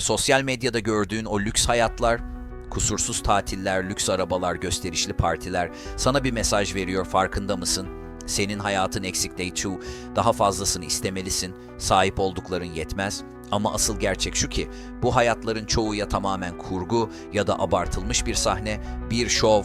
Sosyal medyada gördüğün o lüks hayatlar, kusursuz tatiller, lüks arabalar, gösterişli partiler sana bir mesaj veriyor farkında mısın? Senin hayatın eksik day two, daha fazlasını istemelisin, sahip oldukların yetmez. Ama asıl gerçek şu ki bu hayatların çoğu ya tamamen kurgu ya da abartılmış bir sahne, bir şov.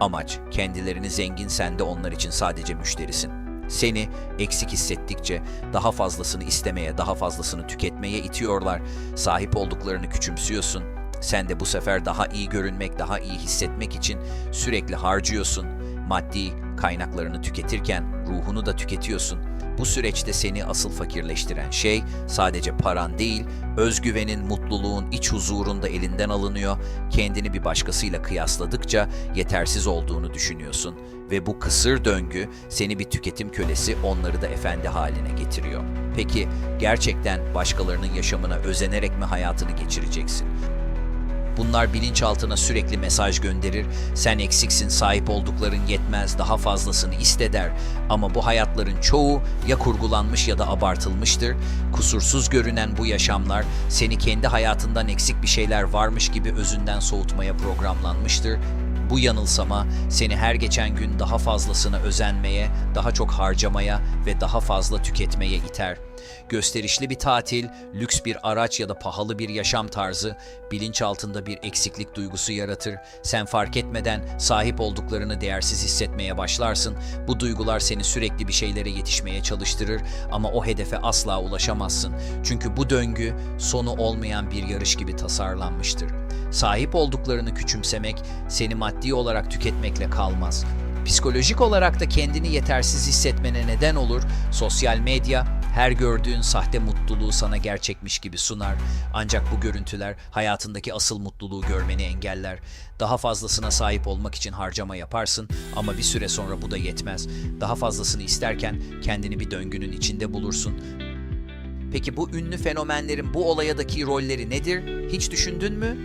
Amaç kendilerini zengin sen de onlar için sadece müşterisin. Seni eksik hissettikçe daha fazlasını istemeye, daha fazlasını tüketmeye itiyorlar. Sahip olduklarını küçümsüyorsun. Sen de bu sefer daha iyi görünmek, daha iyi hissetmek için sürekli harcıyorsun. Maddi kaynaklarını tüketirken ruhunu da tüketiyorsun. Bu süreçte seni asıl fakirleştiren şey sadece paran değil, özgüvenin, mutluluğun, iç huzurun da elinden alınıyor. Kendini bir başkasıyla kıyasladıkça yetersiz olduğunu düşünüyorsun ve bu kısır döngü seni bir tüketim kölesi, onları da efendi haline getiriyor. Peki gerçekten başkalarının yaşamına özenerek mi hayatını geçireceksin? Bunlar bilinçaltına sürekli mesaj gönderir. Sen eksiksin, sahip oldukların yetmez, daha fazlasını iste der. Ama bu hayatların çoğu ya kurgulanmış ya da abartılmıştır. Kusursuz görünen bu yaşamlar seni kendi hayatından eksik bir şeyler varmış gibi özünden soğutmaya programlanmıştır. Bu yanılsama seni her geçen gün daha fazlasına özenmeye, daha çok harcamaya ve daha fazla tüketmeye iter. Gösterişli bir tatil, lüks bir araç ya da pahalı bir yaşam tarzı bilinçaltında bir eksiklik duygusu yaratır. Sen fark etmeden sahip olduklarını değersiz hissetmeye başlarsın. Bu duygular seni sürekli bir şeylere yetişmeye çalıştırır ama o hedefe asla ulaşamazsın. Çünkü bu döngü sonu olmayan bir yarış gibi tasarlanmıştır. Sahip olduklarını küçümsemek seni maddi olarak tüketmekle kalmaz. Psikolojik olarak da kendini yetersiz hissetmene neden olur. Sosyal medya her gördüğün sahte mutluluğu sana gerçekmiş gibi sunar. Ancak bu görüntüler hayatındaki asıl mutluluğu görmeni engeller. Daha fazlasına sahip olmak için harcama yaparsın ama bir süre sonra bu da yetmez. Daha fazlasını isterken kendini bir döngünün içinde bulursun. Peki bu ünlü fenomenlerin bu olayadaki rolleri nedir? Hiç düşündün mü?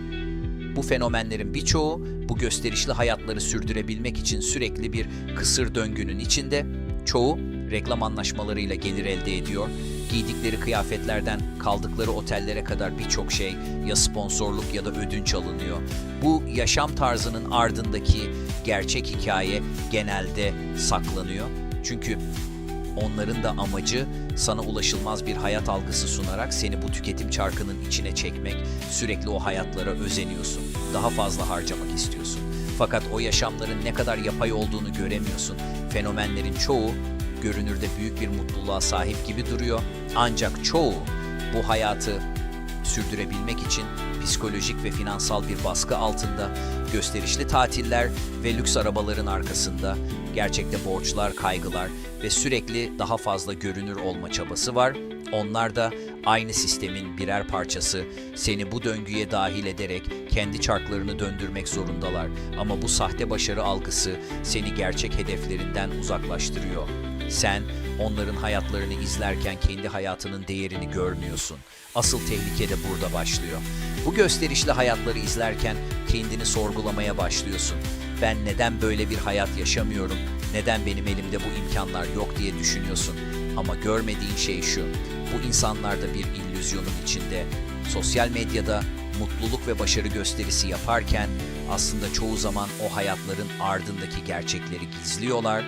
Bu fenomenlerin birçoğu bu gösterişli hayatları sürdürebilmek için sürekli bir kısır döngünün içinde. Çoğu reklam anlaşmalarıyla gelir elde ediyor. Giydikleri kıyafetlerden kaldıkları otellere kadar birçok şey ya sponsorluk ya da ödünç alınıyor. Bu yaşam tarzının ardındaki gerçek hikaye genelde saklanıyor. Çünkü Onların da amacı sana ulaşılmaz bir hayat algısı sunarak seni bu tüketim çarkının içine çekmek, sürekli o hayatlara özeniyorsun. Daha fazla harcamak istiyorsun. Fakat o yaşamların ne kadar yapay olduğunu göremiyorsun. Fenomenlerin çoğu görünürde büyük bir mutluluğa sahip gibi duruyor. Ancak çoğu bu hayatı sürdürebilmek için psikolojik ve finansal bir baskı altında, gösterişli tatiller ve lüks arabaların arkasında, gerçekte borçlar, kaygılar ve sürekli daha fazla görünür olma çabası var. Onlar da aynı sistemin birer parçası. Seni bu döngüye dahil ederek kendi çarklarını döndürmek zorundalar. Ama bu sahte başarı algısı seni gerçek hedeflerinden uzaklaştırıyor. Sen onların hayatlarını izlerken kendi hayatının değerini görmüyorsun. Asıl tehlike de burada başlıyor. Bu gösterişli hayatları izlerken kendini sorgulamaya başlıyorsun. Ben neden böyle bir hayat yaşamıyorum? Neden benim elimde bu imkanlar yok diye düşünüyorsun. Ama görmediğin şey şu. Bu insanlar da bir illüzyonun içinde. Sosyal medyada mutluluk ve başarı gösterisi yaparken aslında çoğu zaman o hayatların ardındaki gerçekleri gizliyorlar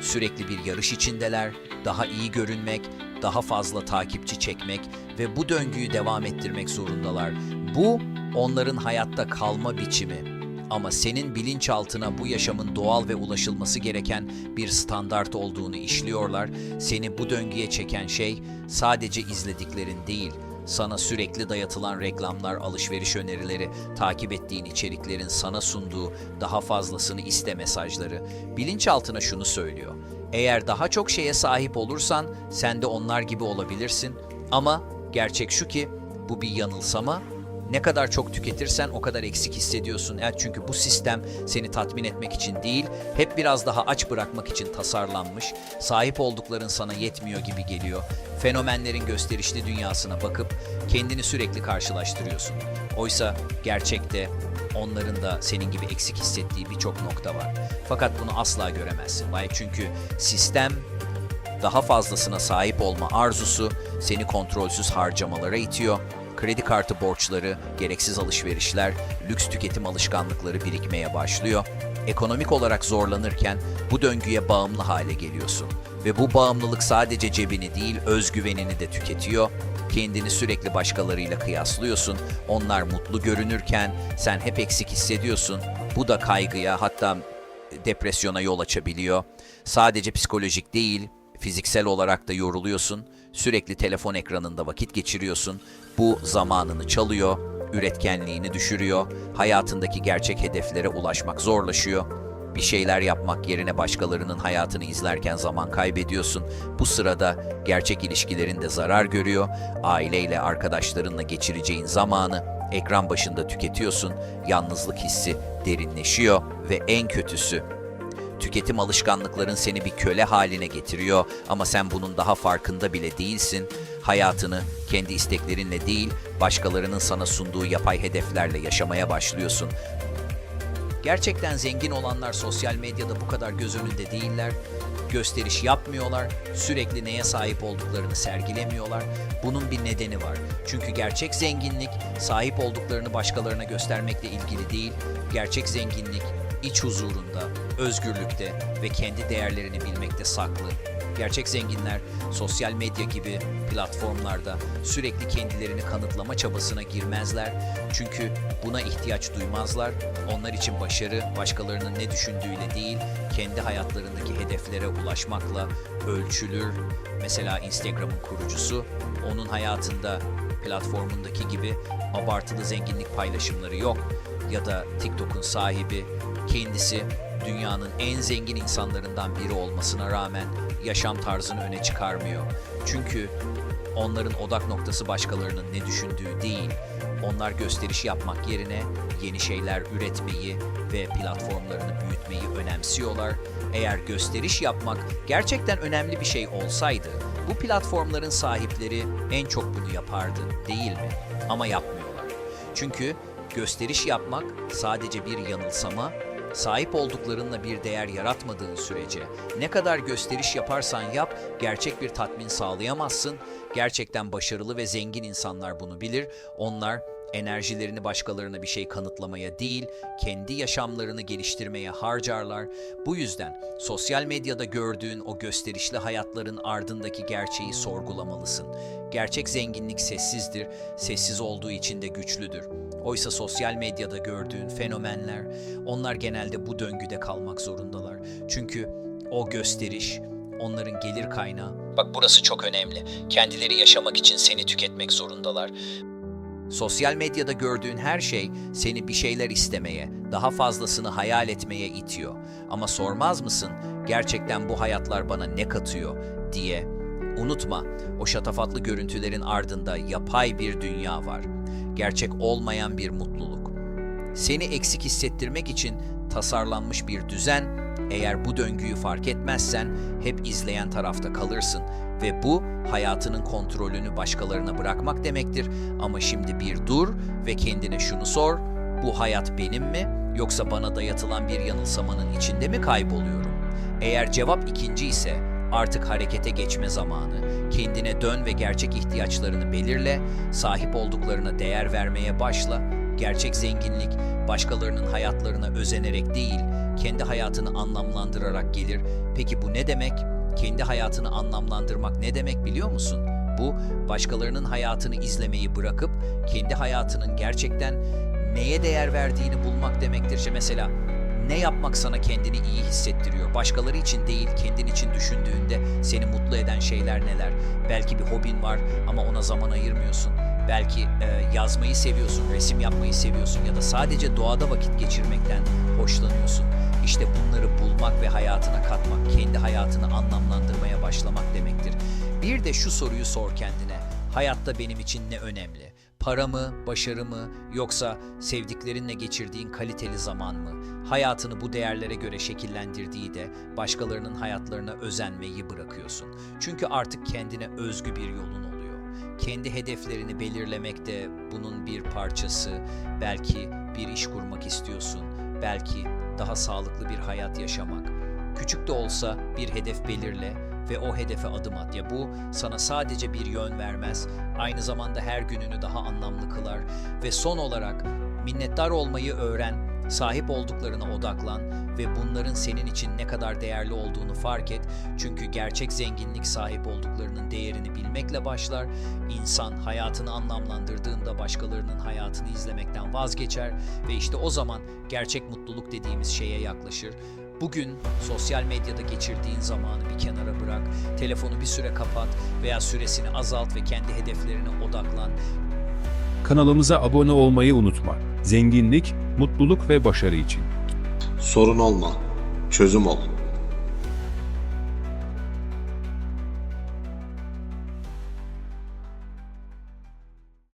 Sürekli bir yarış içindeler, daha iyi görünmek, daha fazla takipçi çekmek ve bu döngüyü devam ettirmek zorundalar. Bu onların hayatta kalma biçimi. Ama senin bilinçaltına bu yaşamın doğal ve ulaşılması gereken bir standart olduğunu işliyorlar. Seni bu döngüye çeken şey sadece izlediklerin değil, sana sürekli dayatılan reklamlar, alışveriş önerileri, takip ettiğin içeriklerin sana sunduğu daha fazlasını iste mesajları bilinçaltına şunu söylüyor. Eğer daha çok şeye sahip olursan sen de onlar gibi olabilirsin. Ama gerçek şu ki bu bir yanılsama ne kadar çok tüketirsen o kadar eksik hissediyorsun. Evet çünkü bu sistem seni tatmin etmek için değil, hep biraz daha aç bırakmak için tasarlanmış. Sahip oldukların sana yetmiyor gibi geliyor. Fenomenlerin gösterişli dünyasına bakıp kendini sürekli karşılaştırıyorsun. Oysa gerçekte onların da senin gibi eksik hissettiği birçok nokta var. Fakat bunu asla göremezsin. Vay çünkü sistem daha fazlasına sahip olma arzusu seni kontrolsüz harcamalara itiyor Kredi kartı borçları, gereksiz alışverişler, lüks tüketim alışkanlıkları birikmeye başlıyor. Ekonomik olarak zorlanırken bu döngüye bağımlı hale geliyorsun. Ve bu bağımlılık sadece cebini değil, özgüvenini de tüketiyor. Kendini sürekli başkalarıyla kıyaslıyorsun. Onlar mutlu görünürken sen hep eksik hissediyorsun. Bu da kaygıya hatta depresyona yol açabiliyor. Sadece psikolojik değil, fiziksel olarak da yoruluyorsun. Sürekli telefon ekranında vakit geçiriyorsun. Bu zamanını çalıyor, üretkenliğini düşürüyor. Hayatındaki gerçek hedeflere ulaşmak zorlaşıyor. Bir şeyler yapmak yerine başkalarının hayatını izlerken zaman kaybediyorsun. Bu sırada gerçek ilişkilerin de zarar görüyor. Aileyle, arkadaşlarınla geçireceğin zamanı ekran başında tüketiyorsun. Yalnızlık hissi derinleşiyor ve en kötüsü Tüketim alışkanlıkların seni bir köle haline getiriyor ama sen bunun daha farkında bile değilsin. Hayatını kendi isteklerinle değil, başkalarının sana sunduğu yapay hedeflerle yaşamaya başlıyorsun. Gerçekten zengin olanlar sosyal medyada bu kadar göz önünde değiller. Gösteriş yapmıyorlar, sürekli neye sahip olduklarını sergilemiyorlar. Bunun bir nedeni var. Çünkü gerçek zenginlik sahip olduklarını başkalarına göstermekle ilgili değil. Gerçek zenginlik iç huzurunda, özgürlükte ve kendi değerlerini bilmekte saklı. Gerçek zenginler sosyal medya gibi platformlarda sürekli kendilerini kanıtlama çabasına girmezler. Çünkü buna ihtiyaç duymazlar. Onlar için başarı başkalarının ne düşündüğüyle değil, kendi hayatlarındaki hedeflere ulaşmakla ölçülür. Mesela Instagram'ın kurucusu onun hayatında platformundaki gibi abartılı zenginlik paylaşımları yok ya da TikTok'un sahibi kendisi dünyanın en zengin insanlarından biri olmasına rağmen yaşam tarzını öne çıkarmıyor. Çünkü onların odak noktası başkalarının ne düşündüğü değil. Onlar gösteriş yapmak yerine yeni şeyler üretmeyi ve platformlarını büyütmeyi önemsiyorlar. Eğer gösteriş yapmak gerçekten önemli bir şey olsaydı, bu platformların sahipleri en çok bunu yapardı, değil mi? Ama yapmıyorlar. Çünkü gösteriş yapmak sadece bir yanılsama sahip olduklarınla bir değer yaratmadığın sürece ne kadar gösteriş yaparsan yap gerçek bir tatmin sağlayamazsın. Gerçekten başarılı ve zengin insanlar bunu bilir. Onlar enerjilerini başkalarına bir şey kanıtlamaya değil, kendi yaşamlarını geliştirmeye harcarlar. Bu yüzden sosyal medyada gördüğün o gösterişli hayatların ardındaki gerçeği sorgulamalısın. Gerçek zenginlik sessizdir, sessiz olduğu için de güçlüdür. Oysa sosyal medyada gördüğün fenomenler, onlar genelde bu döngüde kalmak zorundalar. Çünkü o gösteriş, onların gelir kaynağı. Bak burası çok önemli. Kendileri yaşamak için seni tüketmek zorundalar. Sosyal medyada gördüğün her şey seni bir şeyler istemeye, daha fazlasını hayal etmeye itiyor. Ama sormaz mısın gerçekten bu hayatlar bana ne katıyor diye? Unutma, o şatafatlı görüntülerin ardında yapay bir dünya var. Gerçek olmayan bir mutluluk. Seni eksik hissettirmek için tasarlanmış bir düzen, eğer bu döngüyü fark etmezsen hep izleyen tarafta kalırsın ve bu hayatının kontrolünü başkalarına bırakmak demektir. Ama şimdi bir dur ve kendine şunu sor. Bu hayat benim mi yoksa bana dayatılan bir yanılsamanın içinde mi kayboluyorum? Eğer cevap ikinci ise artık harekete geçme zamanı. Kendine dön ve gerçek ihtiyaçlarını belirle, sahip olduklarına değer vermeye başla. Gerçek zenginlik başkalarının hayatlarına özenerek değil, kendi hayatını anlamlandırarak gelir. Peki bu ne demek? Kendi hayatını anlamlandırmak ne demek biliyor musun? Bu başkalarının hayatını izlemeyi bırakıp kendi hayatının gerçekten neye değer verdiğini bulmak demektir. Mesela ne yapmak sana kendini iyi hissettiriyor? Başkaları için değil, kendin için düşündüğünde seni mutlu eden şeyler neler? Belki bir hobin var ama ona zaman ayırmıyorsun. Belki e, yazmayı seviyorsun, resim yapmayı seviyorsun ya da sadece doğada vakit geçirmekten hoşlanıyorsun. İşte bunları bulmak ve hayatına katmak, kendi hayatını anlamlandırmaya başlamak demektir. Bir de şu soruyu sor kendine. Hayatta benim için ne önemli? Para mı, başarı mı yoksa sevdiklerinle geçirdiğin kaliteli zaman mı? Hayatını bu değerlere göre şekillendirdiği de başkalarının hayatlarına özenmeyi bırakıyorsun. Çünkü artık kendine özgü bir yolun oluyor. Kendi hedeflerini belirlemek de bunun bir parçası. Belki bir iş kurmak istiyorsun. Belki daha sağlıklı bir hayat yaşamak. Küçük de olsa bir hedef belirle, ve o hedefe adım at. Ya bu sana sadece bir yön vermez, aynı zamanda her gününü daha anlamlı kılar ve son olarak minnettar olmayı öğren, sahip olduklarına odaklan ve bunların senin için ne kadar değerli olduğunu fark et. Çünkü gerçek zenginlik sahip olduklarının değerini bilmekle başlar. İnsan hayatını anlamlandırdığında başkalarının hayatını izlemekten vazgeçer ve işte o zaman gerçek mutluluk dediğimiz şeye yaklaşır. Bugün sosyal medyada geçirdiğin zamanı bir kenara bırak, telefonu bir süre kapat veya süresini azalt ve kendi hedeflerine odaklan. Kanalımıza abone olmayı unutma. Zenginlik, mutluluk ve başarı için. Sorun olma, çözüm ol.